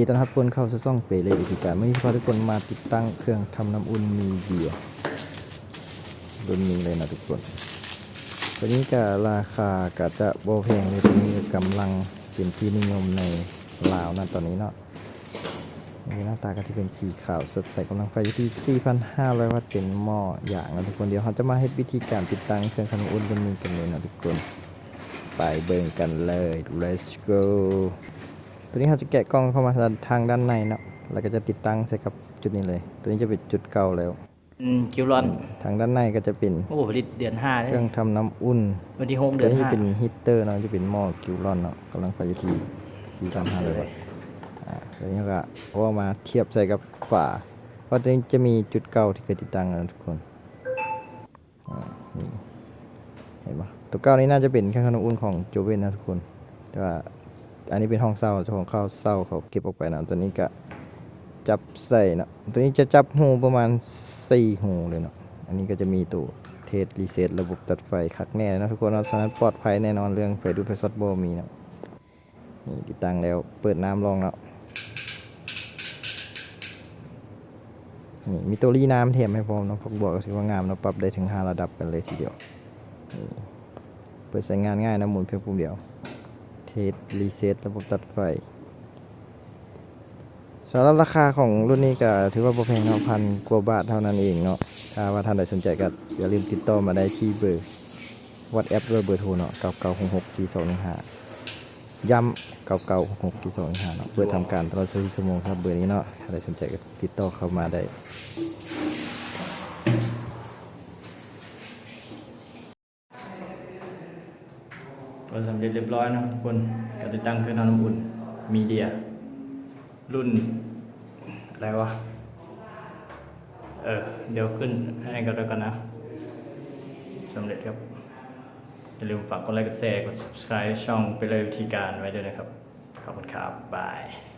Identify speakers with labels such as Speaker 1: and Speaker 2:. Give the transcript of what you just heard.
Speaker 1: ดีต้อนรับทุกคนเข้าสู่ช่องเปเลยวิธีการวันนี้พาทุกคนมาติดตั้งเครื่องทำน้ำอุ่นมีเดียรุ่นนี้เลยนะทุกคน ตัวนี้ก็ราคาก็จะโบแพงเลยตัวนี้กำลังเป็นที่นิยมในลาวนะตอนนี้เนาะนี่หน้าตาก็จะเป็นสีขาวสดใสกำลังไฟอยู่ที่ 4,500 วัตต์เป็นหม้ออย่างนะทุกคนเดี๋ยวเราจะมาให้วิธีการติดตั้งเครื่องทำน้ำอุ่นรุ่นนี้กันเลยนะทุกคน ไปเบิ่งกันเลย let's go ตัวนี้เราจะแกะกล้องเข้ามาทางด้านในเนาะแล้วก็จะติดตั้งใส่กับจุดนี้เลย ตัวนี้จะเป็นจุดเก่าแล้ว
Speaker 2: อืมคิวรอน
Speaker 1: ทางด้านในก็จะเป็น
Speaker 2: โอ้โหผลิตเดือนห้าเล
Speaker 1: เค
Speaker 2: ย
Speaker 1: รื่องทำน้ำอุ่น
Speaker 2: วันที่หก
Speaker 1: ตั
Speaker 2: เดื
Speaker 1: ว
Speaker 2: อน
Speaker 1: นี้
Speaker 2: ห้า
Speaker 1: เป็นฮีตเตอร์เนาะจะเป็นหม้อกิวรอนเนาะกำลังไฟอยู่ที่4,500วัตต์อ่าตัวนี้ก็เอามาเทียบใส่กับฝาเพราะตัวนี้จะมีจุดเก่าที่เคยติดตั้งนะทุกคนอ่านี่เห็นปะตัวเก่านี้น่าจะเป็นเครื่องทำน้ำอุ่นของโจเวนนะทุกคนแต่ว่า อันนี้เป็นห้องเศร้าเจ้าของเข้าเศร้าเขาเก็บออกไปนะตัวนี้ก็จับใส่นะตัวนี้จะจับหูประมาณ4หูเลยเนาะอันนี้ก็จะมีตัวเทสรีเซ็ตระบบตัดไฟคักแน่นะทุกคนเราสนั้นปลอดภัยแน่นอนเรื่องไฟดูดไฟซอดโบมีนะนี่ติดตั้งแล้วเปิดน้ำลองแล้วนี่มีตัวรีน้ำเทียมให้พร้อมนะพวกบอกก็ถือว่างามเนาะปรับได้ถึง 5 ระดับกันเลยทีเดียว เปิดใช้งานง่ายนะหมุนเพียงปุ่มเดียว เทสรีเซ็ตระบบตัดไฟสำหรับราคาของรุ่นนี้ก็ถือว่าบ่แพงเนาพันกว่าบาทเท่านั้นเองเนาะถ้าว่าท่านใดสนใจก็อย่าลืมติดต่อมาได้ที่เบอร์วัดแอปเบอร์โทรเนาะ9966 4215ย้ำ9966 4215เนาะเปิดทำการตลอด24ชั่วโมงครับเบอร์นี้เนาะถ้าใดสนใจก็ติดต่อเข้ามาได้
Speaker 2: ตัวสำเร็จเรียบร้อยนะทุกคนการติดตั้งเครื่องทำน้ำอุ่นมีเดีย รุ่น อะไรวะ เออ เดี๋ยวขึ้นให้กันแล้วกันนะสำเร็จครับ อย่าลืมฝากกดไลค์กดแชร์กด subscribe ช่องไปเลยวิธีการไว้ด้วยนะครับ ขอบคุณครับ บาย